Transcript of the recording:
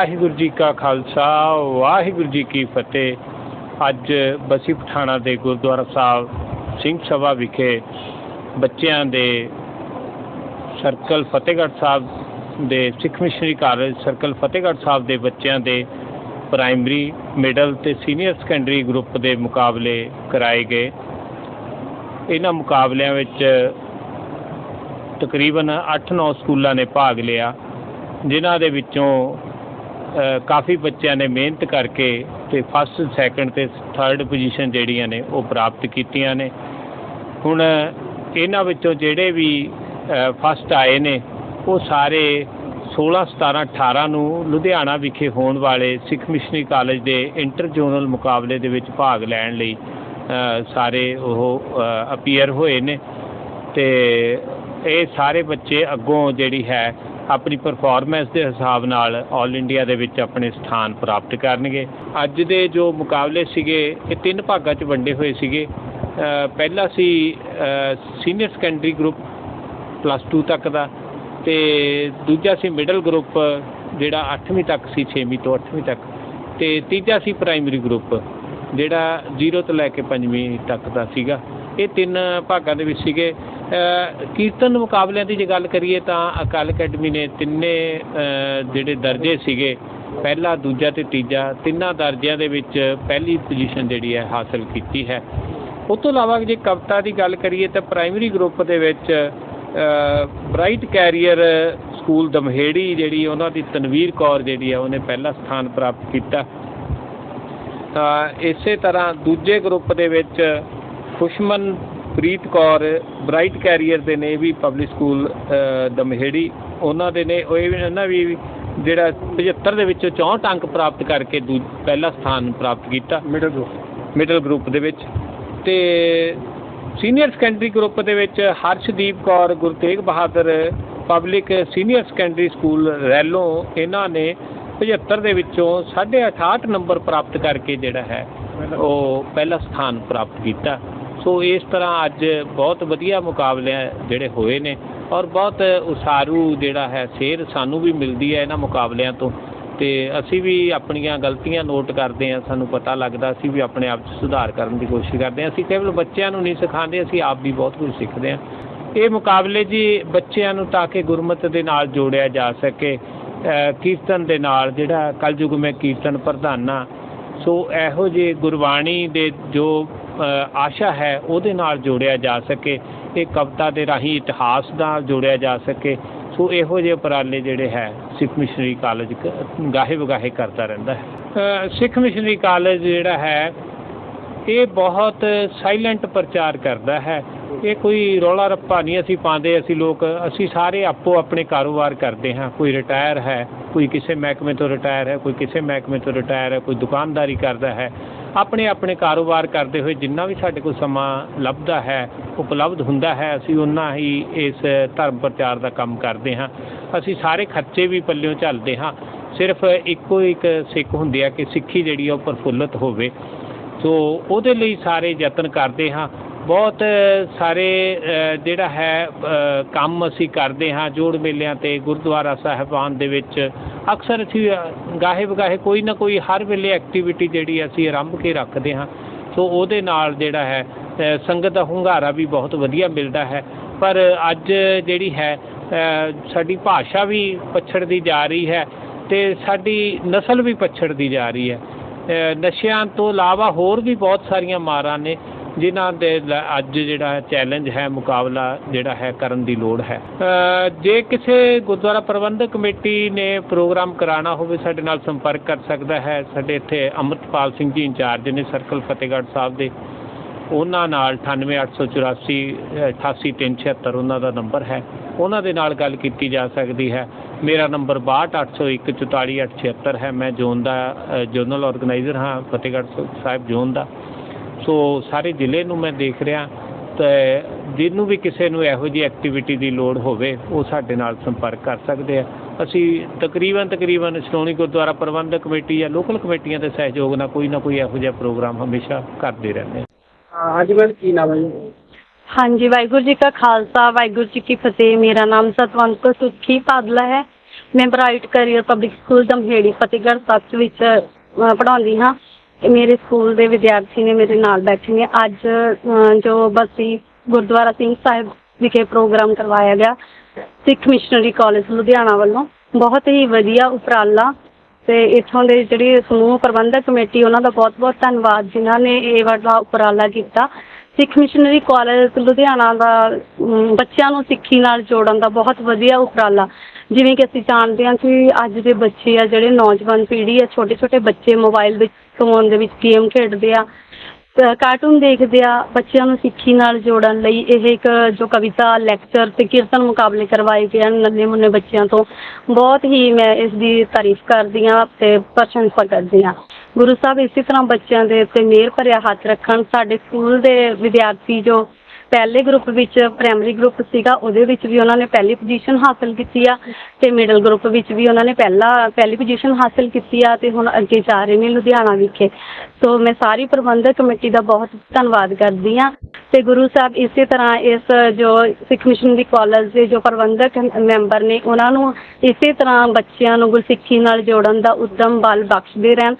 ਵਾਹਿਗੁਰੂ ਜੀ ਕਾ ਖਾਲਸਾ, ਵਾਹਿਗੁਰੂ ਜੀ ਕੀ ਫਤਿਹ। ਅੱਜ ਬਸੀ ਪਠਾਣਾ ਦੇ ਗੁਰਦੁਆਰਾ ਸਾਹਿਬ, ਸਿੰਘ ਸਭਾ ਵਿਖੇ ਬੱਚਿਆਂ ਦੇ ਸਰਕਲ ਫਤਿਹਗੜ੍ਹ ਸਾਹਿਬ ਦੇ, Sikh missionary college circle Fatehgarh Sahib ਦੇ ਬੱਚਿਆਂ ਦੇ ਪ੍ਰਾਇਮਰੀ, ਮਿਡਲ ਤੇ ਸੀਨੀਅਰ ਸੈਕੰਡਰੀ ਗਰੁੱਪ ਦੇ ਮੁਕਾਬਲੇ ਕਰਾਏ ਗਏ। ਇਹਨਾਂ ਮੁਕਾਬਲਿਆਂ ਵਿੱਚ ਤਕਰੀਬਨ 8-9 ਸਕੂਲਾਂ ਨੇ ਭਾਗ ਲਿਆ, ਜਿਨ੍ਹਾਂ ਦੇ ਵਿੱਚੋਂ ਕਾਫੀ ਬੱਚਿਆਂ ਨੇ ਮਿਹਨਤ ਕਰਕੇ ਤੇ ਫਸਟ ਸੈਕੰਡ ਤੇ ਥਰਡ ਪੋਜੀਸ਼ਨ ਜਿਹੜੀਆਂ ਨੇ ਉਹ ਪ੍ਰਾਪਤ ਕੀਤੀਆਂ ਨੇ। ਹੁਣ ਇਹਨਾਂ ਵਿੱਚੋਂ ਜਿਹੜੇ ਵੀ ਫਸਟ ਆਏ ਨੇ, ਉਹ ਸਾਰੇ 16 17 18 ਨੂੰ ਲੁਧਿਆਣਾ ਵਿਖੇ ਹੋਣ ਵਾਲੇ ਸਿੱਖ ਮਿਸ਼ਨਰੀ ਕਾਲਜ ਦੇ ਇੰਟਰ ਜ਼ੋਨਲ ਮੁਕਾਬਲੇ ਦੇ ਵਿੱਚ ਭਾਗ ਲੈਣ ਲਈ ਸਾਰੇ ਉਹ ਅਪੀਅਰ ਹੋਏ ਨੇ। ਤੇ ਇਹ ਸਾਰੇ ਬੱਚੇ ਅੱਗੋਂ ਜਿਹੜੀ ਹੈ ਆਪਣੀ ਪਰਫਾਰਮੈਂਸ ਦੇ ਹਿਸਾਬ ਨਾਲ 올 ਇੰਡੀਆ ਦੇ ਵਿੱਚ ਆਪਣੇ ਸਥਾਨ ਪ੍ਰਾਪਤ ਕਰਨਗੇ। ਅੱਜ ਦੇ ਜੋ ਮੁਕਾਬਲੇ ਸੀਗੇ, ਇਹ ਤਿੰਨ ਭਾਗਾਂ 'ਚ ਵੰਡੇ ਹੋਏ ਸੀਗੇ। ਪਹਿਲਾ ਸੀ ਸੀਨੀਅਰ ਸੈਕੰਡਰੀ ਗਰੁੱਪ ਪਲੱਸ 2 ਤੱਕ ਦਾ ਤੇ ਦੂਜਾ ਸੀ ਮਿਡਲ ਗਰੁੱਪ ਜਿਹੜਾ 8ਵੀਂ ਤੱਕ ਸੀ 6ਵੀਂ ਤੋਂ 8ਵੀਂ ਤੱਕ ਤੇ ਤੀਜਾ ਸੀ ਪ੍ਰਾਇਮਰੀ ਗਰੁੱਪ ਜਿਹੜਾ 0 ਤੋਂ ਲੈ ਕੇ 5ਵੀਂ ਤੱਕ ਦਾ ਸੀਗਾ। ਇਹ ਤਿੰਨ ਭਾਗਾਂ ਦੇ ਵਿੱਚ ਸੀਗੇ। ਕੀਰਤਨ ਮੁਕਾਬਲਿਆਂ ਦੀ ਜੇ ਗੱਲ ਕਰੀਏ ਤਾਂ ਅਕਾਲ ਅਕੈਡਮੀ ਨੇ ਤਿੰਨੇ ਜਿਹੜੇ ਦਰਜੇ ਸੀਗੇ, ਪਹਿਲਾ, ਦੂਜਾ ਤੇ ਤੀਜਾ, ਤਿੰਨਾਂ ਦਰਜਿਆਂ ਦੇ ਵਿੱਚ ਪਹਿਲੀ ਪੋਜੀਸ਼ਨ ਜਿਹੜੀ ਹੈ ਹਾਸਲ ਕੀਤੀ ਹੈ। ਉਸ ਤੋਂ ਇਲਾਵਾ ਜੇ ਕਵਿਤਾ ਦੀ ਗੱਲ ਕਰੀਏ ਤਾਂ ਪ੍ਰਾਇਮਰੀ ਗਰੁੱਪ ਦੇ ਵਿੱਚ ਬ੍ਰਾਈਟ ਕੈਰੀਅਰ ਸਕੂਲ ਦਮਹੇੜੀ ਜਿਹੜੀ ਉਹਨਾਂ ਦੀ ਤਨਵੀਰ ਕੌਰ ਜਿਹੜੀ ਹੈ ਉਹਨੇ ਪਹਿਲਾ ਸਥਾਨ ਪ੍ਰਾਪਤ ਕੀਤਾ। ਤਾਂ ਇਸੇ ਤਰ੍ਹਾਂ ਦੂਜੇ ਗਰੁੱਪ ਦੇ ਵਿੱਚ Khushmanpreet Kaur bright career ਦੇ ਨੇ ਵੀ ਪਬਲਿਕ ਸਕੂਲ ਦਮਹੇੜੀ। ਉਹਨਾਂ ਦੇ ਨੇ ਉਹ ਇਹ ਵੀ ਜਿਹੜਾ 75 ਦੇ ਵਿੱਚੋਂ 64 ਅੰਕ ਪ੍ਰਾਪਤ ਕਰਕੇ ਪਹਿਲਾ ਸਥਾਨ ਪ੍ਰਾਪਤ ਕੀਤਾ। ਮਿਡਲ ਗਰੁੱਪ ਮਿਡਲ ਗਰੁੱਪ ਦੇ ਵਿੱਚ। ਤੇ ਸੀਨੀਅਰ ਸੈਕੰਡਰੀ ਗਰੁੱਪ ਦੇ ਵਿੱਚ Harshdeep Kaur Guru Tegh Bahadur public senior secondary school ਰੈਲੋਂ ਇਹਨਾਂ ਨੇ 75 ਦੇ ਵਿੱਚੋਂ 68 ਨੰਬਰ ਪ੍ਰਾਪਤ ਕਰਕੇ ਜਿਹੜਾ ਹੈ ਉਹ ਪਹਿਲਾ ਸਥਾਨ ਪ੍ਰਾਪਤ ਕੀਤਾ। ਸੋ ਇਸ ਤਰ੍ਹਾਂ ਅੱਜ ਬਹੁਤ ਵਧੀਆ ਮੁਕਾਬਲੇ ਜਿਹੜੇ ਹੋਏ ਨੇ ਔਰ ਬਹੁਤ ਉਸਾਰੂ ਜਿਹੜਾ ਹੈ ਸੇਰ ਸਾਨੂੰ ਵੀ ਮਿਲਦੀ ਹੈ ਇਹਨਾਂ ਮੁਕਾਬਲਿਆਂ ਤੋਂ ਤੇ ਅਸੀਂ ਵੀ ਆਪਣੀਆਂ ਗਲਤੀਆਂ ਨੋਟ ਕਰਦੇ ਹਾਂ, ਸਾਨੂੰ ਪਤਾ ਲੱਗਦਾ, ਅਸੀਂ ਵੀ ਆਪਣੇ ਆਪ 'ਚ ਸੁਧਾਰ ਕਰਨ ਦੀ ਕੋਸ਼ਿਸ਼ ਕਰਦੇ ਹਾਂ। ਅਸੀਂ ਕੇਵਲ ਬੱਚਿਆਂ ਨੂੰ ਨਹੀਂ ਸਿਖਾਉਂਦੇ, ਅਸੀਂ ਆਪ ਵੀ ਬਹੁਤ ਕੁਝ ਸਿੱਖਦੇ ਹਾਂ। ਇਹ ਮੁਕਾਬਲੇ ਜੀ ਬੱਚਿਆਂ ਨੂੰ ਤਾਂ ਕਿ ਗੁਰਮਤ ਦੇ ਨਾਲ ਜੋੜਿਆ ਜਾ ਸਕੇ ਕੀਰਤਨ ਦੇ ਨਾਲ ਜਿਹੜਾ ਕਲਯੁਗ ਮੈਂ ਕੀਰਤਨ ਪ੍ਰਧਾਨਾ। ਸੋ ਇਹੋ ਜਿਹੇ ਗੁਰਬਾਣੀ ਦੇ ਜੋ ਆਸ਼ਾ ਹੈ, ਉਹਦੇ ਨਾਲ ਜੋੜਿਆ ਜਾ ਸਕੇ। ਇਹ ਕਵਿਤਾ ਦੇ ਰਾਹੀਂ ਇਤਿਹਾਸ ਨਾਲ ਜੋੜਿਆ ਜਾ ਸਕੇ। ਸੋ ਇਹੋ ਜਿਹੇ ਉਪਰਾਲੇ ਜਿਹੜੇ ਹੈ, ਸਿੱਖ ਮਿਸ਼ਨਰੀ ਕਾਲਜ ਕ- ਗਾਹੇ ਵਗਾਹੇ ਕਰਦਾ ਰਹਿੰਦਾ ਹੈ। ਸਿੱਖ ਮਿਸ਼ਨਰੀ ਕਾਲਜ ਜਿਹੜਾ ਹੈ, ਇਹ ਬਹੁਤ ਸਾਇਲੈਂਟ ਪ੍ਰਚਾਰ ਕਰਦਾ ਹੈ। ਇਹ ਕੋਈ ਰੌਲਾ ਰੱਪਾ ਨਹੀਂ ਅਸੀਂ ਪਾਉਂਦੇ, ਅਸੀਂ ਲੋਕ, ਅਸੀਂ ਸਾਰੇ ਆਪੋ ਆਪਣੇ ਕਾਰੋਬਾਰ ਕਰਦੇ ਹਾਂ। ਕੋਈ ਰਿਟਾਇਰ ਹੈ, ਕੋਈ ਕਿਸੇ ਮਹਿਕਮੇ ਤੋਂ ਰਿਟਾਇਰ ਹੈ, ਕੋਈ ਕਿਸੇ ਮਹਿਕਮੇ ਤੋਂ ਰਿਟਾਇਰ ਹੈ, ਕੋਈ ਦੁਕਾਨਦਾਰੀ ਕਰਦਾ ਹੈ। ਆਪਣੇ ਆਪਣੇ ਕਾਰੋਬਾਰ ਕਰਦੇ ਹੋਏ ਜਿੰਨਾ ਵੀ ਸਾਡੇ ਕੋਲ ਸਮਾਂ ਲੱਭਦਾ ਹੈ, ਉਪਲਬਧ ਹੁੰਦਾ ਹੈ, ਅਸੀਂ ਉਹਨਾਂ ਹੀ ਇਸ ਧਰਮ ਪ੍ਰਚਾਰ ਦਾ ਕੰਮ ਕਰਦੇ ਹਾਂ। ਅਸੀਂ ਸਾਰੇ ਖਰਚੇ ਵੀ ਪੱਲਿਓਂ ਝੱਲਦੇ ਹਾਂ। ਸਿਰਫ ਇੱਕੋ ਇੱਕ ਸਿੱਖ ਹੁੰਦੀ ਹੈ ਕਿ ਸਿੱਖੀ ਜਿਹੜੀ ਆ ਉਹ ਪ੍ਰਫੁੱਲਤ ਹੋਵੇ। ਸੋ ਉਹਦੇ ਲਈ ਸਾਰੇ ਯਤਨ ਕਰਦੇ ਹਾਂ। ਬਹੁਤ ਸਾਰੇ ਜਿਹੜਾ ਹੈ ਕੰਮ ਅਸੀਂ ਕਰਦੇ ਹਾਂ। ਜੋੜ ਮੇਲਿਆਂ ਤੇ ਗੁਰਦੁਆਰਾ ਸਾਹਿਬਾਨ ਦੇ ਵਿੱਚ ਅਕਸਰ ਅਸੀਂ ਗਾਹੇ ਵਗਾਹੇ ਕੋਈ ਨਾ ਕੋਈ ਹਰ ਵੇਲੇ ਐਕਟੀਵਿਟੀ ਜਿਹੜੀ ਅਸੀਂ ਆਰੰਭ ਕੇ ਰੱਖਦੇ ਹਾਂ। ਸੋ ਉਹਦੇ ਨਾਲ ਜਿਹੜਾ ਹੈ ਸੰਗਤ ਦਾ ਹੁੰਗਾਰਾ ਵੀ ਬਹੁਤ ਵਧੀਆ ਮਿਲਦਾ ਹੈ। ਪਰ ਅੱਜ ਜਿਹੜੀ ਹੈ ਸਾਡੀ ਭਾਸ਼ਾ ਵੀ ਪਛੜਦੀ ਜਾ ਰਹੀ ਹੈ ਤੇ ਸਾਡੀ ਨਸਲ ਵੀ ਪਛੜਦੀ ਜਾ ਰਹੀ ਹੈ। ਨਸ਼ਿਆਂ ਤੋਂ ਇਲਾਵਾ ਹੋਰ ਵੀ ਬਹੁਤ ਸਾਰੀਆਂ ਮਾਰਾਂ ਨੇ। ਜਿਨ੍ਹਾਂ ਦੇ ਅੱਜ ਜਿਹੜਾ ਚੈਲੰਜ ਹੈ ਮੁਕਾਬਲਾ ਜਿਹੜਾ ਹੈ ਕਰਨ ਦੀ ਲੋੜ ਹੈ। ਜੇ ਕਿਸੇ ਗੁਰਦੁਆਰਾ ਪ੍ਰਬੰਧਕ ਕਮੇਟੀ ਨੇ ਪ੍ਰੋਗਰਾਮ ਕਰਾਉਣਾ ਹੋਵੇ ਸਾਡੇ ਨਾਲ ਸੰਪਰਕ ਕਰ ਸਕਦਾ ਹੈ। ਸਾਡੇ ਇੱਥੇ ਅੰਮ੍ਰਿਤਪਾਲ ਸਿੰਘ ਜੀ ਇੰਚਾਰਜ ਨੇ ਸਰਕਲ ਫਤਿਹਗੜ੍ਹ ਸਾਹਿਬ ਦੇ। ਉਹਨਾਂ ਨਾਲ 98884 88376 ਉਹਨਾਂ ਦਾ ਨੰਬਰ ਹੈ। ਉਹਨਾਂ ਦੇ ਨਾਲ ਗੱਲ ਕੀਤੀ ਜਾ ਸਕਦੀ ਹੈ। ਮੇਰਾ ਨੰਬਰ 62801 44876 ਹੈ। ਮੈਂ ਜ਼ੋਨ ਦਾ ਅ, ਜ਼ੋਨਲ ਆਰਗੇਨਾਈਜ਼ਰ ਹਾਂ ਫਤਿਹਗੜ੍ਹ ਸਾਹਿਬ ਜ਼ੋਨ ਦਾ। ਸੋ ਸਾਰੇ ਜ਼ਿਲ੍ਹੇ ਨੂੰ ਮੈਂ ਦੇਖ ਰਿਹਾ ਤੇ ਜਿਹਨੂੰ ਵੀ ਕਿਸੇ ਨੂੰ ਇਹੋ ਜਿਹੀ ਐਕਟੀਵਿਟੀ ਦੀ ਲੋੜ ਹੋਵੇ ਉਹ ਸਾਡੇ ਨਾਲ ਸੰਪਰਕ ਕਰ ਸਕਦੇ ਆ। ਅਸੀਂ ਤਕਰੀਬਨ ਤਕਰੀਬਨ ਸ਼੍ਰੋਮਣੀ ਗੁਰਦੁਆਰਾ ਪ੍ਰਬੰਧਕ ਕਮੇਟੀ ਜਾਂ ਲੋਕਲ ਕਮੇਟੀਆਂ ਦੇ ਸਹਿਯੋਗ ਨਾਲ ਕੋਈ ਨਾ ਕੋਈ ਇਹੋ ਜਿਹਾ ਪ੍ਰੋਗਰਾਮ ਹਮੇਸ਼ਾ ਕਰਦੇ ਰਹਿੰਦੇ ਹਾਂ ਹਾਂਜੀ ਮੈਮ ਕੀ ਨਾਮ ਹੈ ਜੀ? ਹਾਂਜੀ ਵਾਹਿਗੁਰੂ ਜੀ ਕਾ ਖਾਲਸਾ ਵਾਹਿਗੁਰੂ ਜੀ ਕੀ ਫਤਿਹ। ਮੇਰਾ ਨਾਮ ਸਤਵੰਤ ਕੌਰ ਸੁੱਖੀ ਪਾਦਲਾ ਹੈ। ਮੈਂ bright career public school Damheri Fatehgarh Sahib ਵਿੱਚ ਪੜ੍ਹਾਉਂਦੀ ਹਾਂ। ਮੇਰੇ ਸਕੂਲ ਦੇ ਵਿਦਿਆਰਥੀ ਨੇ ਮੇਰੇ ਨਾਲ ਬੈਠੇ ਨੇ। ਅੱਜ ਅ, ਜੋ ਬਸੀ ਗੁਰਦੁਆਰਾ ਸਿੰਘ ਸਾਹਿਬ ਵਿਖੇ ਪ੍ਰੋਗਰਾਮ ਕਰਵਾਇਆ ਗਿਆ ਸਿੱਖ ਮਿਸ਼ਨਰੀ ਕਾਲਜ ਲੁਧਿਆਣਾ ਵੱਲੋਂ। ਬਹੁਤ ਹੀ ਵਧੀਆ ਉਪਰਾਲਾ ਤੇ ਇੱਥੋਂ ਦੇ ਜਿਹੜੀ ਸਮੂਹ ਪ੍ਰਬੰਧਕ ਕਮੇਟੀ ਉਹਨਾਂ ਦਾ ਬਹੁਤ-ਬਹੁਤ ਧੰਨਵਾਦ ਜਿਨ੍ਹਾਂ ਨੇ ਇਹ ਵੱਡਾ ਉਪਰਾਲਾ ਕੀਤਾ। ਸਿੱਖ ਮਿਸ਼ਨਰੀ ਕਾਲਜ ਲੁਧਿਆਣਾ ਦਾ ਅਮ, ਬੱਚਿਆਂ ਨੂੰ ਸਿੱਖੀ ਨਾਲ ਜੋੜਨ ਦਾ ਬਹੁਤ ਵਧੀਆ ਉਪਰਾਲਾ। ਜਿਵੇਂ ਕਿ ਅਸੀਂ ਜਾਣਦੇ ਹਾਂ ਕਿ ਅੱਜ ਦੇ ਬੱਚੇ ਆ ਜਿਹੜੇ ਨੌਜਵਾਨ ਪੀੜ੍ਹੀ ਆ ਛੋਟੇ-ਛੋਟੇ ਬੱਚੇ ਮੋਬਾਈਲ ਵਿੱਚ ਫੋਨ ਦੇ ਵਿੱਚ ਗੇਮ ਖੇਡਦੇ ਆ ਕਾਰਟੂਨ ਦੇਖਦੇ ਆ, ਬੱਚਿਆਂ ਨੂੰ ਸਿੱਖੀ ਨਾਲ ਜੋੜਨ ਲਈ ਇਹ ਇੱਕ ਜੋ ਕਵਿਤਾ ਲੈਕਚਰ ਤੇ ਕੀਰਤਨ ਮੁਕਾਬਲੇ ਕਰਵਾਏ ਗਏ ਹਨ ਨੰਨੇ ਮੁੰਨੇ ਬੱਚਿਆਂ ਤੋਂ। ਬਹੁਤ ਹੀ ਮੈਂ ਇਸ ਦੀ ਤਾਰੀਫ ਕਰਦੀ ਹਾਂ ਤੇ ਪ੍ਰਸ਼ੰਸਾ ਕਰਦੀ ਹਾਂ। ਗੁਰੂ ਸਾਹਿਬ ਇਸੇ ਤਰ੍ਹਾਂ ਬੱਚਿਆਂ ਦੇ ਉੱਤੇ ਮਿਹਰ ਭਰਿਆ ਹੱਥ ਰੱਖਣ, ਸਾਡੇ ਸਕੂਲ ਦੇ ਵਿਦਿਆਰਥੀ ਜੋ ਪਹਿਲੇ ਗਰੁੱਪ ਵਿੱਚ ਪ੍ਰਾਇਮਰੀ ਗਰੁੱਪ ਸੀਗਾ, ਉਹਦੇ ਵਿੱਚ ਵੀ ਉਹਨਾਂ ਨੇ ਪਹਿਲੀ ਪੋਜੀਸ਼ਨ ਹਾਸਲ ਕੀਤੀ ਆ ਤੇ ਮਿਡਲ ਗਰੁੱਪ ਵਿੱਚ ਵੀ ਉਹਨਾਂ ਨੇ ਪਹਿਲਾ, ਪਹਿਲੀ ਪੋਜੀਸ਼ਨ ਹਾਸਲ ਕੀਤੀ ਆ ਤੇ ਹੁਣ ਅੱਗੇ ਜਾ ਰਹੇ ਨੇ ਲੁਧਿਆਣਾ ਵਿਖੇ। ਸੋ ਮੈਂ ਸਾਰੀ ਪ੍ਰਬੰਧਕ ਕਮੇਟੀ ਦਾ ਬਹੁਤ ਧੰਨਵਾਦ ਕਰਦੀ ਹਾਂ ਤੇ ਗੁਰੂ ਸਾਹਿਬ ਇਸੇ ਤਰ੍ਹਾਂ ਇਸ ਜੋ ਸਿੱਖ ਮਿਸ਼ਨ ਦੀ ਕਾਲਜ ਦੇ ਜੋ ਪ੍ਰਬੰਧਕ ਮੈਂਬਰ ਨੇ, ਉਹਨਾਂ ਨੂੰ ਇਸੇ ਤਰ੍ਹਾਂ ਬੱਚਿਆਂ ਨੂੰ ਗੁਰਸਿੱਖੀ ਨਾਲ ਜੋੜਨ ਦਾ ਉਦਮ ਬਲ ਬਖਸ਼ਦੇ ਰਹਿਣ।